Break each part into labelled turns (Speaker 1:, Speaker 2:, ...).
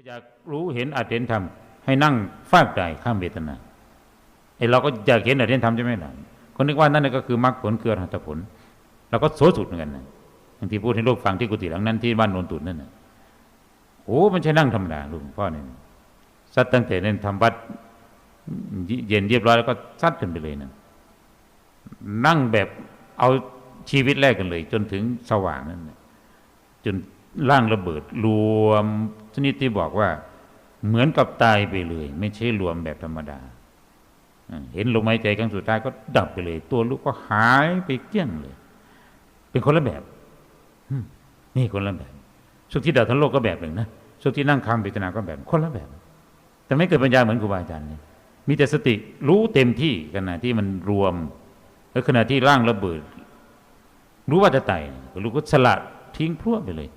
Speaker 1: อยากรู้เห็นอาจเห็นธรรมให้นั่งฟากใจข้ามเวทนาไอ้เราก็อยากเห็นอาจเห็นธรรมใช่ไหมล่ะคนนึกว่านั่นก็คือมรรคผลเกลือหัตผลเราก็โสสุดเหมือนกันนะบางที่พูดให้ลูกฟังที่กุฏิหลังนั้นที่บ้านโนนตุนนั่นนะโอ้มันใช่นั่งธรรมดาลูกพ่อเนี่ยซัดตั้งแต่เน้นทำวัดเย็นเรียบร้อยแล้วก็ซัดกันไปเลยนะนั่งแบบเอาชีวิตแรกกันเลย จนถึงสว่างนั่นนะจนร่างระเบิดรวม ชนิดที่บอกว่า เหมือนกับตายไปเลย ไม่ใช่รวมแบบธรรมดา เห็นลมหายใจครั้งสุดท้ายก็ดับไปเลย ตัวลูกก็หายไปเกลี้ยงเลย เป็นคนละแบบนี่คนละแบบสุขที่ดาวทั้งโลกก็แบบหนึ่งนะสุขที่นั่งคำพิจารณาก็แบบคนละแบบ แต่ไม่เกิดปัญญาเหมือนครูบาอาจารย์เลยมีแต่สติรู้เต็มที่ขณะที่มันรวมแล้วขณะที่ร่างระเบิด รู้ว่าจะตายรู้ก็สละทิ้งพรวดไปเลย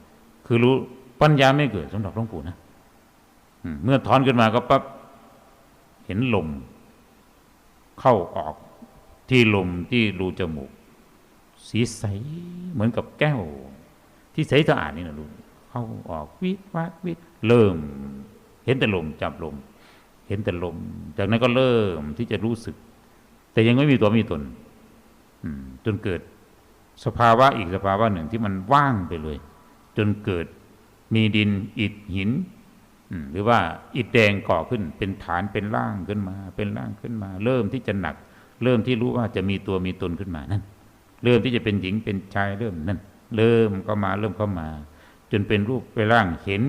Speaker 1: คือรู้ ปัญญาไม่เกิดสำหรับหลวงปู่นะเมื่อถอนขึ้นมาก็ปั๊บเห็นลม เข้าออกที่ลมที่รูจมูก สีใสเหมือนกับแก้ว ที่ใสสะอาดนี่นะลูกเข้าออกวิวัดวิเริ่ม เห็นแต่ลมจับลม เห็นแต่ลม จากนั้นก็เริ่มที่จะรู้สึก แต่ยังไม่มีตัวมีตนจนเกิดสภาวะอีกสภาวะหนึ่งที่มันว่างไปเลย จนเกิด มีดินอิฐหิน หรือว่าอิฐแดงก่อขึ้น เป็นฐานเป็นร่างขึ้นมา เป็นร่างขึ้นมา เริ่มที่จะหนัก เริ่มที่รู้ว่าจะมีตัวมีตนขึ้นมานั่นเริ่มที่จะเป็นหญิงเป็นชายเริ่มนั่นเริ่มก็มาเริ่มเข้ามา จนเป็นรูปเป็นร่างเห็น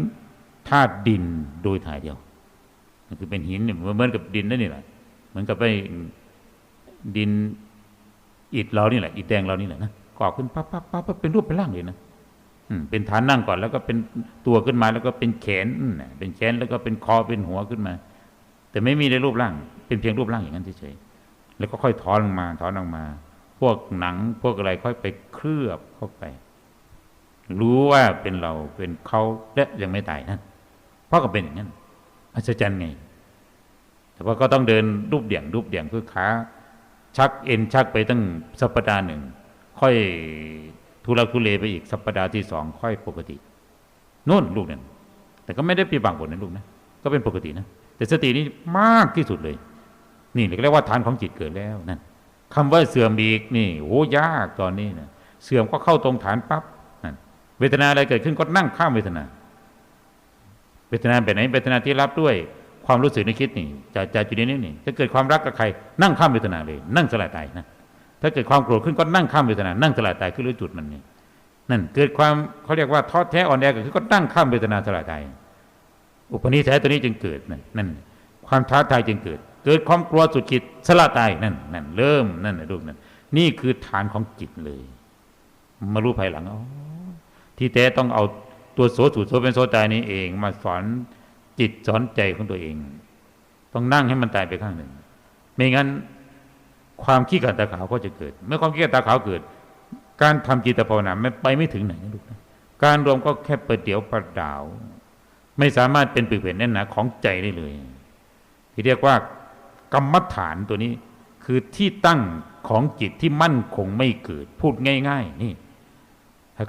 Speaker 1: ธาตุดินโดยถ่ายเดียวคือเป็นหินเนี่ยเหมือนกับดินนั่นนี่แหละเหมือนกับไปดินอิฐเรานี่แหละอิฐแดงเรานี่แหละนะก่อขึ้นปั๊บปั๊บปั๊บเป็นรูปเป็นร่างเลยนะ เป็นฐานนั่งก่อน แล้วก็เป็นตัวขึ้นมาแล้วก็เป็นแขนเป็นแขนแล้วก็เป็นคอเป็นหัวขึ้นมา แต่ไม่มีในรูปร่าง เป็นเพียงรูปร่างอย่างนั้นเฉยๆแล้วก็ค่อยถอนลงมาถอนลงมา พวกหนังพวกอะไรค่อยไปเคลือบเข้าไป รู้ว่าเป็นเราเป็นเขาและยังไม่ตายนั่นเพราะก็เป็นอย่างนั้นอัศจรรย์ไง แต่ว่าก็ต้องเดินรูปเดี่ยงรูปเดี่ยงคือขาชักเอ็นชักไปตั้งสัปดาห์หนึ่ง ค่อย ทุลักทุเลไปอีกสัปดาห์ที่สองค่อยปกตินู่นลูกนั่นแต่ก็ไม่ได้ปีบังผลนะลูกนะก็เป็นปกตินะแต่สตินี้มากที่สุดเลย นี่เรียกว่าฐานของจิตเกิดแล้วนั่นคำว่าเสื่อมอีกนี่โอ้ยากตอนนี้นะเสื่อมก็เข้าตรงฐานปั๊บนั่นเวทนาอะไรเกิดขึ้นก็นั่งข้ามเวทนา เวทนาแบบไหนเวทนาที่รับด้วยความรู้สึกนึกคิดนี่จะจะจุดนี้นี่ถ้าเกิดความรักกับใคร นั่งข้ามเวทนาเลย นั่งสลายตายนะ ถ้าเกิดความโกรธขึ้นก็นั่งข้ามเวทนา นั่งสลายตายขึ้นรู้จุดมันนี่นั่นเกิดความเขาเรียกว่าท้อแท้อ่อนแอก็คือก็นั่งข้ามเวทนาสลายตายอุปนิสัยตัวนี้จึงเกิดนั่นนั่นความท้าทายจึงเกิด เกิดความกลัวสุดจิตสละตายนั่นนั่นเริ่มนั่นนะลูกนั่นนี่คือฐานของจิตเลย มารู้ภายหลังอ๋อที่แท้ต้องเอาตัวโสสุโสเป็นโสตายนี้เอง มาสอนจิตสอนใจของตัวเอง ต้องนั่งให้มันตายไปข้างหนึ่ง ไม่งั้น ความขี้กัดตาขาวก็จะเกิด เมื่อความขี้กัดตาขาวเกิด การทำจิตภาวนาไม่ไปไม่ถึงไหนนะลูกนะการรวมก็แค่เปิดเดี๋ยวประดาว ไม่สามารถเป็นปีกเป็นแน่นหนาของใจได้เลย ที่เรียกว่ากรรมฐานตัวนี้คือที่ตั้งของจิตที่มั่นคงไม่เกิด พูดง่าย ๆ นี่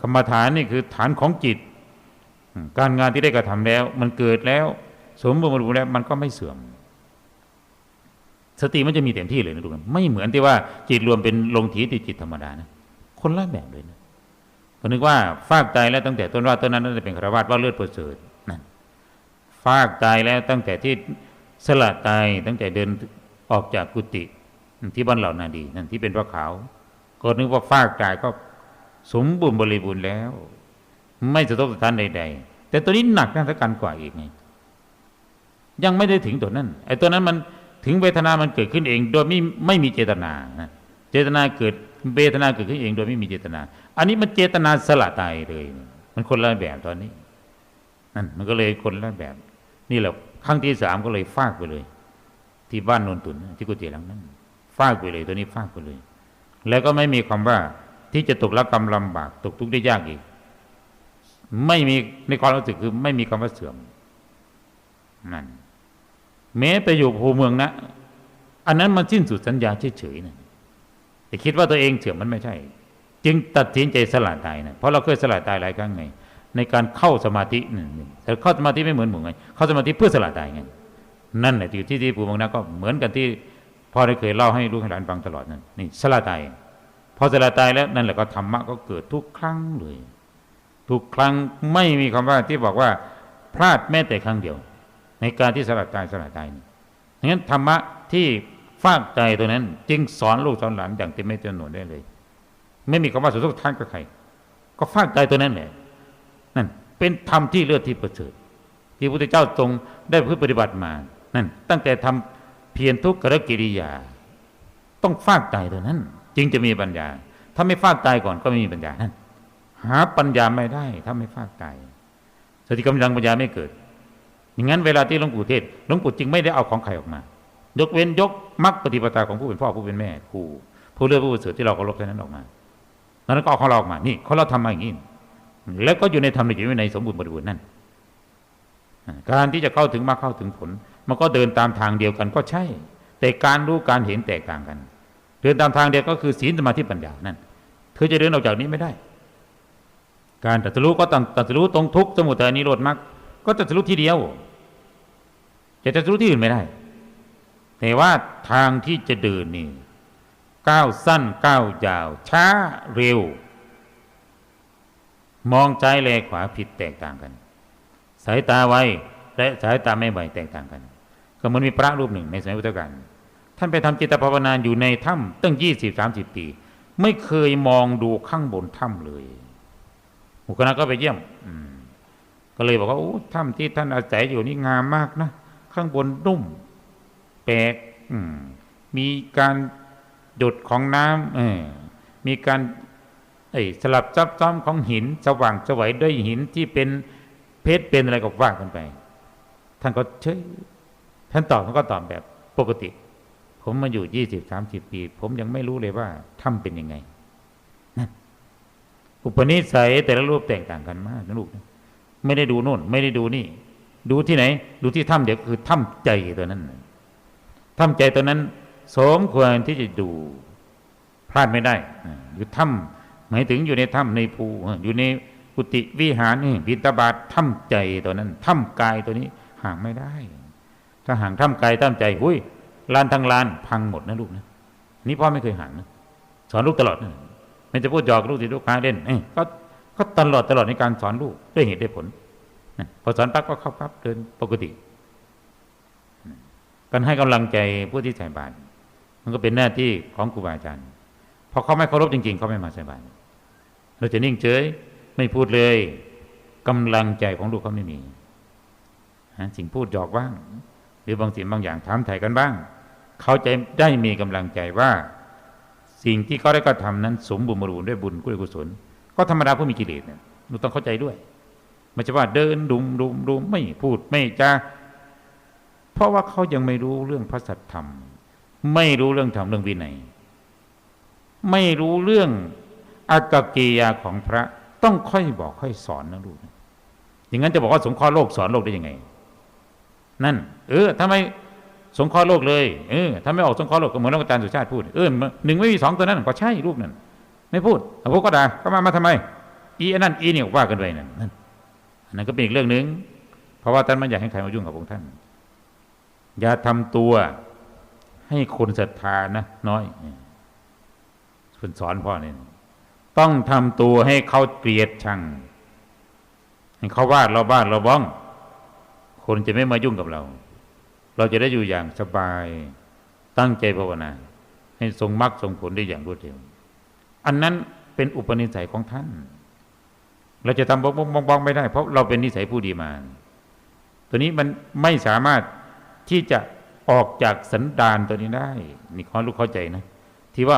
Speaker 1: กรรมฐานนี่คือฐานของจิต การงานที่ได้กระทำแล้ว มันเกิดแล้ว สมบูรณ์แล้วมันก็ไม่เสื่อม สติมันจะมีเต็มที่เลยนะทุกคนไม่เหมือนที่ว่าจิตรวมเป็นลงถีติจิตธรรมดานะคนละแบบเลยนะคนนึกว่าฟากตายแล้วตั้งแต่ต้นว่าต้นนั้นน่าจะเป็นครวาตว่าเลือดประเสริฐนั่นฟากตายแล้วตั้งแต่ที่สละตายตั้งแต่เดินออกจากกุฏิที่บ้านเหล่านาดีนั่นที่เป็นพระขาวก็นึกว่าฟากตายก็สมบูรณ์บริบูรณ์แล้ว ไม่สะทกสะท้านใด ๆ แต่ตัวนี้หนักน่ากันกว่าอีกไงยังไม่ได้ถึงตัวนั้นไอ้ตัวนั้นมัน ถึงเวทนามันเกิดขึ้นเอง โดยไม่ไม่มีเจตนา เจตนาเกิดเวทนาเกิดขึ้นเอง โดยไม่มีเจตนา อันนี้มันเจตนาสละตายเลย มันคนละแบบตอนนี้นั่นมันก็เลยคนละแบบ นี่แหละครั้งที่สามก็เลยฟากไปเลย ที่บ้านนนตุนที่กุฏิหลังนั้นฟากไปเลยตัวนี้ฟากไปเลย แล้วก็ไม่มีความว่าที่จะตกละกรรมลำบากตกทุกข์ได้ยากอีก ไม่มีในความรู้สึกคือไม่มีคำว่าเสื่อมนั่น แม้ไปอยู่ภูเมืองนะ อันนั้นมันสิ้นสุดสัญญาเฉยๆนะแต่คิดว่าตัวเองเสื่อมมันไม่ใช่ จึงตัดสินใจสละตายนะเพราะเราเคยสละตายหลายครั้งไงในการเข้าสมาธินี่แต่เข้าสมาธิไม่เหมือนหมู่ไงเข้าสมาธิเพื่อสละตายไงนั่นแหละที่ที่ที่ปู่บางนาก็เหมือนกันที่พ่อได้เคยเล่าให้ลูกให้หลานฟังตลอดนั่นนี่สละตายพอสละตายแล้วนั่นแหละก็ธรรมะก็เกิดทุกครั้งเลยทุกครั้งไม่มีคำว่าที่บอกว่าพลาดแม้แต่ครั้งเดียว ในการที่สละตายสละตายนี่งั้นธรรมะที่ฟากใจตัวนั้น จึงสอนลูกสอนหลานอย่างเต็มไม่เต็มหน่วยได้เลย ไม่มีคำว่าสุทุกท่านกับใคร ก็ฟากใจตัวนั้นแหละนั่นเป็นธรรมที่เลือดที่ประเสริฐที่พระพุทธเจ้าทรงได้พึ่งปฏิบัติมานั่นตั้งแต่ทำเพียรทุกขกิริยา ต้องฟากใจตัวนั้น จึงจะมีปัญญา ถ้าไม่ฟากใจก่อนก็ไม่มีปัญญานั่นหาปัญญาไม่ได้ ถ้าไม่ฟากใจสติกำลังปัญญาไม่เกิด อย่างนั้นเวลาที่หลวงปู่เทศหลวงปู่จึงไม่ได้เอาของใครออกมา ยกเว้นยกมรรคปฏิปทาของผู้เป็นพ่อผู้เป็นแม่ครูผู้เลือกผู้เสริฐที่เราเคารพเท่านั้นออกมานั้นก็เอาของเราออกมานี่เขาเราทำมาอย่างนี้แล้วก็อยู่ในธรรมในจิตวินัยสมบูรณ์บริบูรณ์นั่นการที่จะเข้าถึงมาเข้าถึงผล มันก็เดินตามทางเดียวกันก็ใช่ แต่การรู้การเห็นแตกต่างกัน เดินตามทางเดียวก็คือศีลสมาธิปัญญานั่นเธอจะเดินออกจากนี้ไม่ได้ การตัดสู้ก็ต้องตัดสู้ตรงทุกสมุทัยนิโรธมรรคก็ตัดสู้ที่เดียว จะตัดสู้ที่อื่นไม่ได้ แต่ว่าทางที่จะเดินนี่ก้าวสั้นก้าวยาว ช้าเร็ว มองใจแลขวาผิดแตกต่างกัน สายตาไวและสายตาไม่ไวแตกต่างกัน ก็เหมือนมีพระรูปหนึ่งในสมัยพุทธกาลท่านไปทำจิตภาวนาอยู่ในถ้ำตั้งยี่สิบสามสิบปี ไม่เคยมองดูข้างบนถ้ำเลยหุคณะก็ไปเยี่ยม ก็เลยบอกว่าโอ้ถ้ำที่ท่านอาศัยอยู่นี่งามมากนะ ข้างบนนุ่ม แปลกมีการหยดของน้ำมีการสลับซับซ้อมของหิน สว่างสวัยด้วยหินที่เป็นเพชรเป็นอะไรก็ว่ากันไป ท่านก็เฉยท่านตอบท่านก็ตอบแบบปกติ ผมมาอยู่ยี่สิบสามสิบปี ผมยังไม่รู้เลยว่าถ้ำเป็นยังไงอุปนิสัยแต่ละรูปแตกต่างกันมากนะลูก ไม่ได้ดูโน่น ไม่ได้ดูนี่ ดูที่ไหน ดูที่ถ้ำเดี๋ยวคือถ้ำใจตัวนั้นถ้ำใจตัวนั้น สมควรที่จะดูพลาดไม่ได้อยู่ถ้ำหมายถึงอยู่ในถ้ำในภูอยู่ในกุฏิวิหารนี่บิณฑบาตถ้ำใจตัวนั้นถ้ำกายตัวนี้ห่างไม่ได้ ถ้าห่างถ้ำกายถ้ำใจหุ้ยลานทั้งลานพังหมดนะลูกนะนี่พ่อไม่เคยห่างนะสอนลูกตลอดนะไม่จะพูดหยอกลูกที่ลูกค้าเล่นเอ้ก็ก็ตลอดตลอดในการสอนลูกด้วยเหตุด้วยผล พอสอนปั๊บก็เข้าปั๊บเดินปกติกันให้กำลังใจผู้ที่ใส่บาตรมันก็เป็นหน้าที่ของครูบาอาจารย์พอเขาไม่เคารพจริง ๆ เขาไม่มาใส่บาตรเราจะนิ่งเฉยไม่พูดเลยกำลังใจของลูกเขาไม่มีสิ่งพูดหยอกบ้าง หรือบางสิ่งบางอย่างถามถ่ายกันบ้าง เขาจะได้มีกำลังใจว่า สิ่งที่เขาได้กระทำนั้น สมบูรณ์บริบูรณ์ด้วยบุญกุศลก็ธรรมดาผู้มีกิเลสเนี่ยเราต้องเข้าใจด้วย ไม่ใช่ว่าเดินดุมดุมดุมไม่พูดไม่จาเพราะว่าเขายังไม่รู้เรื่องพระสัทธรรม ไม่รู้เรื่องธรรมเรื่องวินัย ไม่รู้เรื่องอากากียาของพระต้องค่อยบอกค่อยสอนนะลูกอย่างนั้นจะบอกว่าสงเคราะห์โลกสอนโลกได้ยังไง นั่น เออทำไมสงเคราะห์โลกเลยเออถ้าไม่ออกสงเคราะห์โลกก็เหมือนอาจารย์สุชาติพูดเออหนึ่งไม่มีสองตัวนั้นก็ใช่ลูกนั่นไม่พูดพวกก็ด่าเขามามาทำไม อีนั่นอีนี่ว่ากันไปนั่น นั่นนั่นก็เป็นอีกเรื่องหนึ่งเพราะว่าท่านไม่อยากให้ใครมายุ่งกับพระท่าน อย่าทำตัวให้คนศรัทธานะน้อยคุณสอนพ่อเนี่ยต้องทำตัวให้เขาเกลียดชังให้เขาวาเราบ้านเราบ้อง คนจะไม่มายุ่งกับเรา เราจะได้อยู่อย่างสบายตั้งใจภาวนา ให้ทรงมรรคทรงผลได้อย่างรวดเร็ว อันนั้นเป็นอุปนิสัยของท่าน เราจะทำบ้องบ้องบ้องไม่ได้ เพราะเราเป็นนิสัยผู้ดีมาตัวนี้มันไม่สามารถที่จะออกจากสันดานตัวนี้ได้นี่ขอลูกเข้าใจนะ ที่ว่า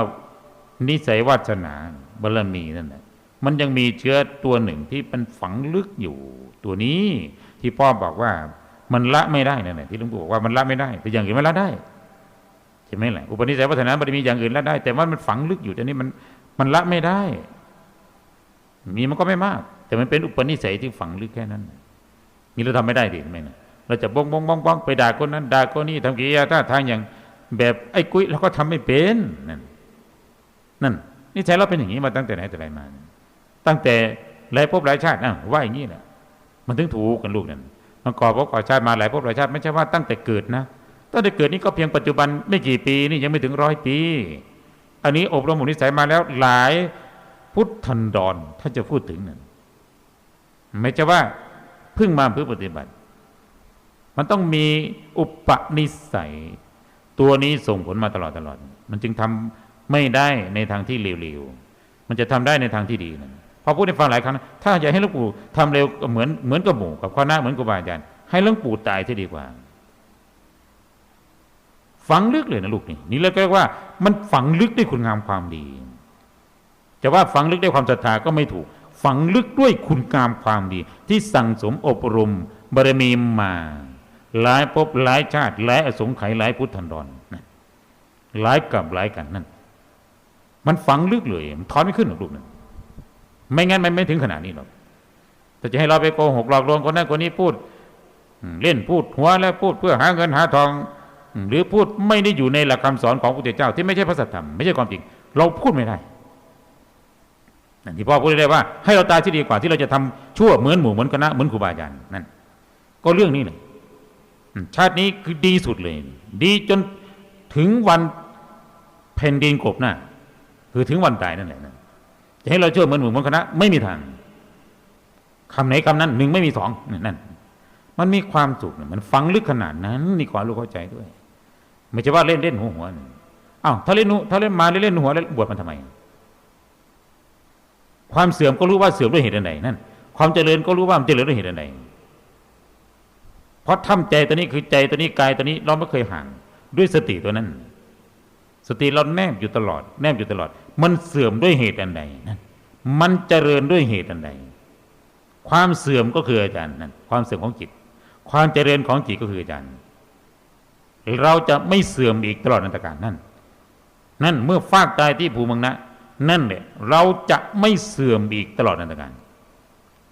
Speaker 1: นิสัยวาสนาบารมีนั่นแหละมันยังมีเชื้อตัวหนึ่งที่มันฝังลึกอยู่ ตัวนี้ที่พ่อบอกว่ามันละไม่ได้นั่นแหละที่หลุงปู่บอกว่ามันละไม่ได้แต่อย่างอื่นมันละได้ใช่ไหมล่ะอุปนิสัยวาสนาบารมีอย่างอื่นละได้ แต่ว่ามันฝังลึกอยู่แต่นี้มันมันละไม่ได้ มีมันก็ไม่มาก แต่มันเป็นอุปนิสัยที่ฝังลึกแค่นั้นมีเราทำไม่ได้ดิไหมนะเราจะบ้องบ้องบ้องบ้องไปด่าคนนั้นด่าคนนี้ทำกิริยาท่าทางอย่างแบบไอ้กุ้ยเราก็ทำไม่เป็นนั่นนั่นนี่ใช้เราเป็นอย่างนี้มาตั้งแต่ไหนแต่ไรมา ตั้งแต่หลายภพหลายชาติอะว่าอย่างนี้แหละมันถึงถูกกันลูกนั่นมันก่อภพก่อชาติมาหลายภพหลายชาติไม่ใช่ว่าตั้งแต่เกิดนะตั้งแต่เกิดนี่ก็เพียงปัจจุบันไม่กี่ปีนี่ยังไม่ถึงร้อยปี อันนี้อบรมอุนิสัยมาแล้วหลายพุทธันดรถ้าจะพูดถึงนั่น ไม่ใช่ว่าเพิ่งมาเพื่อปฏิบัติ มันต้องมีอุปนิสัย ตัวนี้ส่งผลมาตลอดตลอด มันจึงทำไม่ได้ในทางที่เร็วๆมันจะทำได้ในทางที่ดีนั่นพอพูดให้ฟังหลายครั้งถ้าอยากให้หลวงปู่ทำเร็วเหมือนเหมือนกับหมู่กับข้อหน้าเหมือนกับบาอาจารย์ให้หลวงปู่ตายที่ดีกว่าฝังลึกเลยนะลูกนี่นี่เราเรียกว่ามันฝังลึกด้วยคุณงามความดี จะว่าฝังลึกด้วยความศรัทธาก็ไม่ถูก ฝังลึกด้วยคุณงามความดี ที่สั่งสมอบรมบารมีมา หลายภพหลายชาติหลายอสงไขยหลายพุทธันดรนะหลายกับหลายกันนั่น มันฝังลึกเลยมันถอนไม่ขึ้นหรอกลูกนั่นไม่งั้นมันไม่ถึงขนาดนี้หรอกแต่จะให้เราไปโกหกหลอกลวงคนนั้นคนนี้พูดเล่นพูดหัวแล้วพูดเพื่อหาเงินหาทอง หรือพูดไม่ได้อยู่ในหลักคำสอนของพระพุทธเจ้า ที่ไม่ใช่พระสัทธรรมไม่ใช่ความจริง เราพูดไม่ได้ นั่นที่พ่อพูดได้ว่าให้เราตายที่ดีกว่าที่เราจะทำชั่วเหมือนหมู่เหมือนคณะเหมือนครูบาอาจารย์นั่นก็เรื่องนี้เลยชาตินี้คือดีสุดเลย ดีจนถึงวันแผ่นดินกบหน้าคือถึงวันตายนั่นแหละนะจะให้เราชื่อเหมือนหมู่เหมือนคณะไม่มีทางคำไหนคำนั้นหนึ่งไม่มีสองนั่นมันมีความสุขเนี่ยมันฟังลึกขนาดนั้นนี่ขอรู้เข้าใจด้วย ไม่ใช่ว่าเล่นเล่นหัวหัวนี่อ้าวถ้าเล่นหัวถ้าเล่นมาเล่นเล่นหัวแล้วบวชมันทำไม ความเสื่อมก็รู้ว่าเสื่อมด้วยเหตุใดนั่นความเจริญก็รู้ว่ามันเจริญด้วยเหตุใดเพราะทำใจตัวนี้คือใจตัวนี้กายตัวนี้เราไม่เคยห่างด้วยสติตัวนั้น สติเราแนบอยู่ตลอด แนบอยู่ตลอด มันเสื่อมด้วยเหตุอันใดนั่นมันเจริญด้วยเหตุอันใดความเสื่อมก็คืออาจารย์นั่นความเสื่อมของจิต ความเจริญของจิตก็คืออาจารย์ เราจะไม่เสื่อมอีกตลอดนันตการนั่นนั่นเมื่อฟากตายที่ภูมิมังนะ นั่นแหละเราจะไม่เสื่อมอีกตลอดนันตการ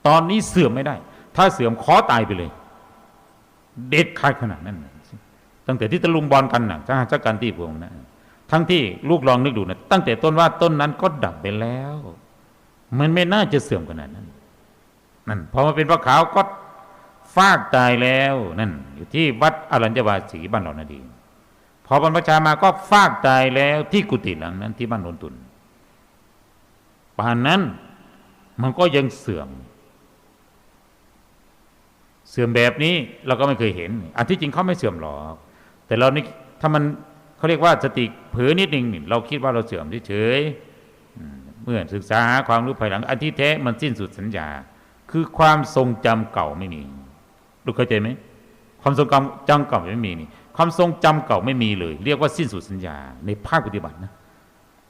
Speaker 1: ตอนนี้เสื่อมไม่ได้ ถ้าเสื่อมขอตายไปเลย เด็ดขาดขนาดนั้นตั้งแต่ที่ตะลุมบอลกันนะถ้าหากกันที่ภูมิมังนะทั้งที่ลูกลองนึกดูนะตั้งแต่ต้นว่าต้นนั้นก็ดับไปแล้ว มันไม่น่าจะเสื่อมขนาดนั้นนั่นพอมาเป็นพระขาวก็ฟากตายแล้วนั่น อยู่ที่วัดอรัญญวาสีบ้านเรานาดี พอบรรพชามาก็ฟากตายแล้วที่กุฏิหลังนั้นที่บ้านโนนตุน ป่านนั้นมันก็ยังเสื่อม เสื่อมแบบนี้เราก็ไม่เคยเห็น อันที่จริงเขาไม่เสื่อมหรอก แต่เรานี่ถ้ามันเขาเรียกว่าสติเผลอนิดหนึ่งเราคิดว่าเราเสื่อมเฉยเมื่อศึกษาหาความรู้ภายหลัง อันที่แท้มันสิ้นสุดสัญญา คือความทรงจำเก่าไม่มีลูกเข้าใจไหมความทรงจำจำเก่าไม่มีนี่ความทรงจำเก่าไม่มีเลย เรียกว่าสิ้นสุดสัญญา ในภาคปฏิบัตินะ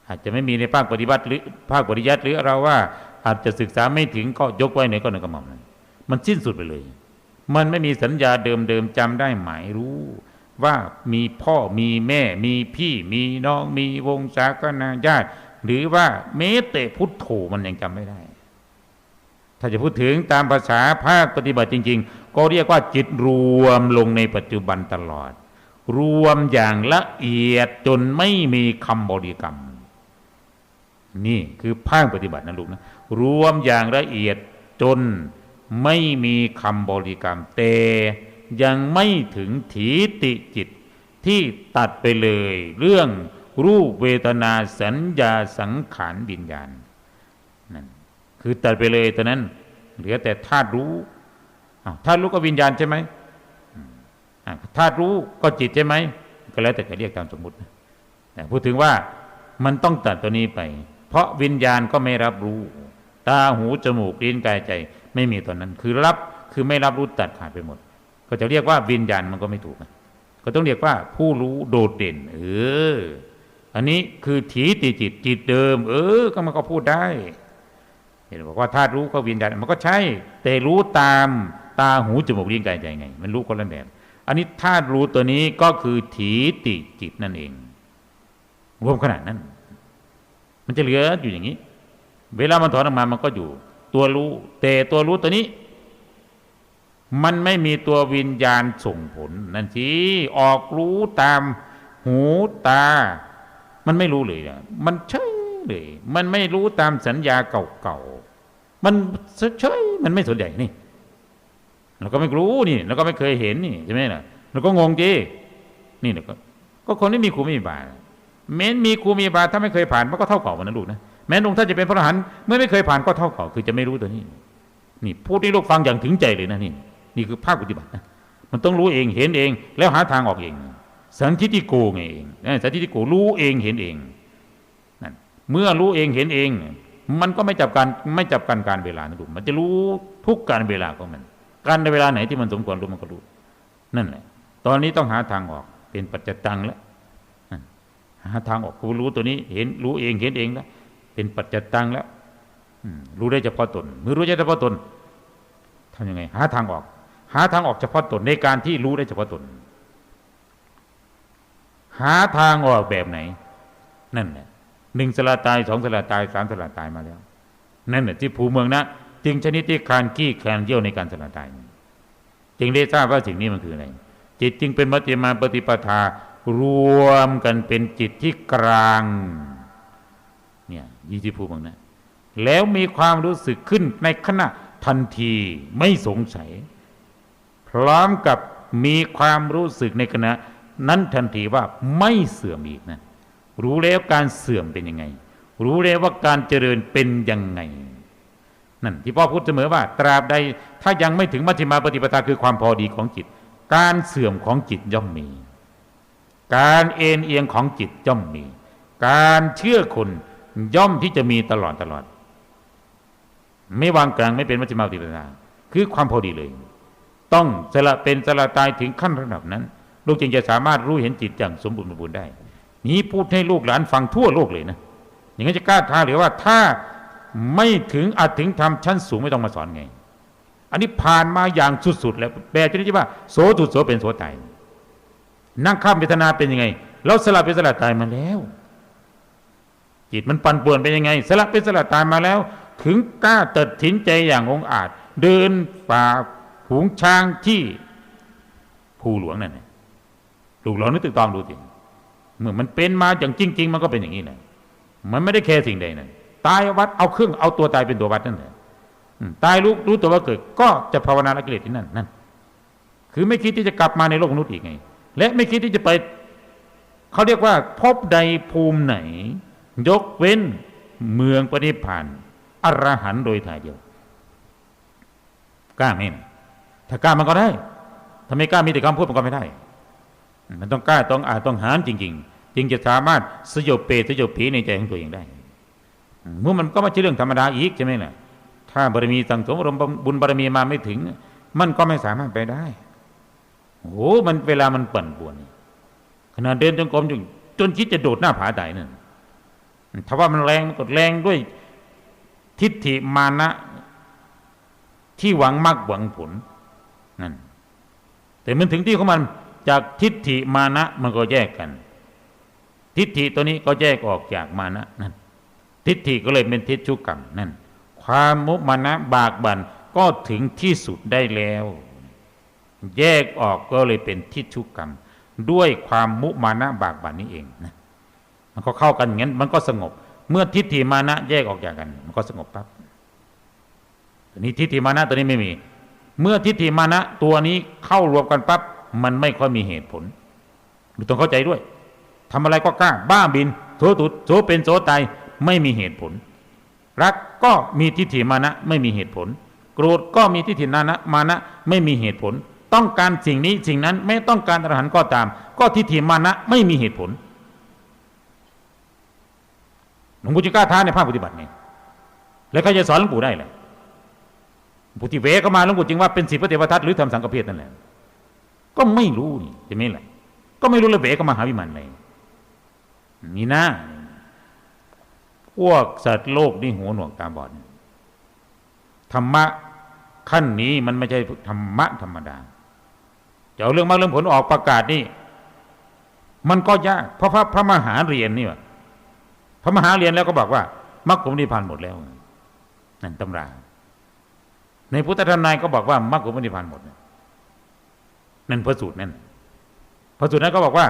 Speaker 1: อาจจะไม่มีในภาคปฏิบัติหรือภาคปริยัติหรือเราว่าอาจจะศึกษาไม่ถึงก็ยกไว้ในก็ในกระหม่อมนั้นมันสิ้นสุดไปเลย มันไม่มีสัญญาเดิมๆจำได้หมายรู้ว่ามีพ่อมีแม่มีพี่มีน้องมีวงศากนาญาติ หรือว่าเมตเตพุทโธมันยังจำไม่ได้ ถ้าจะพูดถึงตามภาษาภาคปฏิบัติจริง ๆ ก็เรียกว่าจิตรวมลงในปัจจุบันตลอด รวมอย่างละเอียดจนไม่มีคำบริกรรม นี่คือภาคปฏิบัตินะลูกนะรวมอย่างละเอียดจนไม่มีคำบริกรรมแต่ยังไม่ถึงถีติจิตที่ตัดไปเลย เรื่องรูปเวทนาสัญญาสังขารวิญญาณนั่นคือตัดไปเลยตอนนั้น เหลือแต่ธาตุรู้ธาตุรู้ก็วิญญาณใช่ไหมธาตุรู้ก็จิตใช่ไหมก็แล้วแต่จะเรียกตามสมมติแต่พูดถึงว่ามันต้องตัดตัวนี้ไป เพราะวิญญาณก็ไม่รับรู้ ตาหูจมูกลิ้นกายใจ ไม่มีตอนนั้น คือรับคือไม่รับรู้ตัดขาดไปหมด ก็จะเรียกว่าวิญญาณมันก็ไม่ถูกนะก็ต้องเรียกว่าผู้รู้โดดเด่น เออ อันนี้คือถีติจิตจิตเดิม เออ ก็มันก็พูดได้เห็นบอกว่าธาตุรู้ก็วิญญาณมันก็ใช่ แต่รู้ตามตาหูจมูกลิ้นกายใจไง มันรู้คนละแบบอันนี้ธาตุรู้ตัวนี้ก็คือถีติจิตนั่นเอง รวมขนาดนั้น มันจะเหลืออยู่อย่างนี้ เวลามันถอนออกมามันก็อยู่ ตัวรู้แต่ตัวรู้ตัวนี้ มันไม่มีตัววิญญาณส่งผล นั่นสิออกรู้ตามหูตา มันไม่รู้เลยนะมันเฉยเลย มันไม่รู้ตามสัญญาเก่าๆมันเฉยมันไม่สนใจนี่เราก็ไม่รู้นี่เราก็ไม่เคยเห็นนี่ใช่ไหมล่ะเราก็งงจีนี่เราก็ก็คนที่มีครูมีบา แม้นมีครูมีบาถ้าไม่เคยผ่านมันก็เท่าเก่าวันนั้นลูกนะแม้นองค์ท่านจะเป็นพระอรหันต์เมื่อไม่เคยผ่านก็เท่าเก่าคือจะไม่รู้ตัวนี้ นี่พูดให้ลูกฟังอย่างถึงใจเลยนะนี่ นี่คือภาคปฏิบัตินะมันต้องรู้เองเห็นเอง แล้วหาทางออกเอง สันทิฏฐิโกงเองสันทิฏฐิโกรู้เองเห็นเองนั่นเมื่อรู้เองเห็นเอง มันก็ไม่จับการไม่จับการการเวลานะลูกมันจะรู้ทุกการเวลาของมัน การในเวลาไหนที่มันสมควรรู้มันก็รู้นั่นแหละตอนนี้ต้องหาทางออกเป็นปัจจตังแล้ว หาทางออกกูรู้ตัวนี้ เห็นรู้เองเห็นเองแล้วเป็นปัจจตังแล้วรู้ได้เฉพาะตนเมื่อรู้ได้เฉพาะตนทำยังไง หาทางออก หาทางออกเฉพาะตนในการที่รู้ได้เฉพาะตน หาทางออกแบบไหน นั่นแหละหนึ่งสลาตายสองสลาตายสามสลาตายมาแล้ว นั่นแหละที่ภูเมืองนะจึงชนิดที่คานขี้แคลนเยี่ยวในการสลาตายจึงได้ทราบว่าสิ่งนี้มันคืออะไรจิตจึงเป็นมัติมาปฏิปทา รวมกันเป็นจิตที่กลางเนี่ยยี่ที่พูดบางนะแล้วมีความรู้สึกขึ้นในขณะทันทีไม่สงสัย พร้อมกับมีความรู้สึกในขณะ นั้นทันทีว่าไม่เสื่อมอีกนะรู้แล้วการเสื่อมเป็นยังไง รู้แล้วว่าการเจริญเป็นยังไงนั่นที่พ่อพูดเสมอว่า ตราบใด ถ้ายังไม่ถึงมัชฌิมาปฏิปทาคือความพอดีของจิต การเสื่อมของจิตย่อมมี การเอ็นเอียงของจิตย่อมมี การเชื่อคนย่อมที่จะมีตลอดตลอด ไม่วางกลางไม่เป็นมัจจิมาปฏิปทาคือความพอดีเลย ต้องสละเป็นสละตายถึงขั้นระดับนั้น ลูกจึงจะสามารถรู้เห็นจิตอย่างสมบูรณ์บูรณ์ได้ นี้พูดให้ลูกหลานฟังทั่วโลกเลยนะอย่างนั้นจะกล้าท้าหรือว่าถ้าไม่ถึงอาจถึงทำชั้นสูงไม่ต้องมาสอนไง อันนี้ผ่านมาอย่างสุดๆแล้วแปลจะได้ว่าโสตุโสเป็นโสตาย นั่งข้ามเวทนาเป็นยังไง เราสลับเป็นสลับตายมาแล้ว จิตมันปั่นป่วนเป็นยังไง สลับเป็นสลับตายมาแล้ว ถึงกล้าตัดสินใจอย่างองอาจ เดินฝ่าหูงช้างที่ภูหลวงนั่นลูกหลงนึกตึกตองดูสิเมื่อมันเป็นมาอย่างจริง ๆ มันก็เป็นอย่างนี้แหละมันไม่ได้แคร์สิ่งใดนั่นตายวัดเอาเครื่องเอาตัวตายเป็นตัววัดนั่นแหละตายรู้รู้ตัวว่าเกิด ก็จะภาวนาละกิเลสที่นั่นนั่นคือไม่คิดที่จะกลับมาในโลกมนุษย์อีกไง และไม่คิดที่จะไป เขาเรียกว่าพบใดภูมิไหน ยกเว้นเมืองปณิพานธ์อรหันโดยถ่ายเดียวกล้าไหมถ้ากล้ามันก็ได้ถ้าไม่กล้ามีแต่คำพูดมันก็ไม่ได้ มันต้องกล้าต้องอาจต้องหามจริง ๆ จึงจะสามารถสยบเปรสยบผีในใจของตัวเองได้เมื่อมันก็ไม่ใช่เรื่องธรรมดาอีกใช่ไหมล่ะ ถ้าบารมีสังสมบุญบารมีมาไม่ถึง มันก็ไม่สามารถไปได้ โอ้มันเวลามันปั่นป่วนขณะเดินจงกรมจนจนคิดจะโดดหน้าผาตายนั่นถ้าว่ามันแรงมันก็แรงด้วยทิฏฐิมานะ ที่หวังมากหวังผลนั่นแต่มันถึงที่ของมันจากทิฏฐิมานะมันก็แยกกัน ทิฏฐิตัวนี้ก็แยกออกจากมานะนั่นทิฏฐิก็เลยเป็นทิฏฐุกรรมนั่น ความมุมานะบากบันก็ถึงที่สุดได้แล้ว แยกออกก็เลยเป็นทิฏฐุกรรม ด้วยความมุมานะบากบั่นนี้เองนะมันก็เข้ากันอย่างนั้นมันก็สงบ เมื่อทิฏฐิมานะแยกออกจากกัน มันก็สงบปั๊บตัวนี้ทิฏฐิมานะตัวนี้ไม่มี เมื่อทิฏฐิมานะตัวนี้เข้ารวมกันปั๊บมันไม่ค่อยมีเหตุผลดูต้องเข้าใจด้วยทำอะไรก็กล้าบ้าบินโถตุดโถเป็นโถตายไม่มีเหตุผล รักก็มีทิฏฐิมานะไม่มีเหตุผล โกรธก็มีทิฏฐินานะมานะไม่มีเหตุผล ต้องการสิ่งนี้สิ่งนั้นไม่ต้องการอรหันต์ก็ตาม ก็ทิฏฐิมานะไม่มีเหตุผลหลวงปู่จะกล้าท้าในภาคปฏิบัตินี่แล้วเขาจะสอนหลวงปู่ได้เลยปุถิเวก็มาหลวงปู่จึงว่าเป็นสิบพระเทวทัตหรือทำสังกเพศนั่นแหละก็ไม่รู้นี่จะไม่ไรก็ไม่รู้เลยเวก็มาหาวิมานเลยนี่นะพวกสัตว์โลกนี่หัวหนวกตาบอดธรรมะขั้นนี้มันไม่ใช่ธรรมะธรรมดา จะเอาเรื่องมาเรื่องผลออกประกาศนี่มันก็ยากเพราะพระพระมหาเรียนนี่วะพระมหาเรียนแล้วก็บอกว่ามรรคผลนิพพานหมดแล้วนั่นตำรา ในพุทธทนายก็บอกว่ามรรคผลนิพพานหมดนั่นพระสูตรนั่นพระสูตรนั้นก็บอกว่า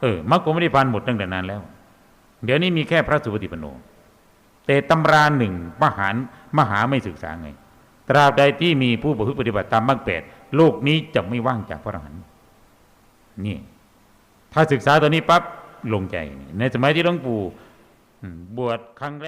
Speaker 1: เออมรรคผลนิพพานหมดตั้งแต่นานแล้ว เดี๋ยวนี้มีแค่พระสุปฏิปโนแต่ตำราหนึ่งมหารมหาไม่ศึกษาไง ตราบใดที่มีผู้ประพฤติปฏิบัติตามมรรคแปด โลกนี้จะไม่ว่างจากพระอรหันต์นี่ ถ้าศึกษาตัวนี้ปั๊บลงใจ ในสมัยที่หลวงปู่บวชครั้งแรก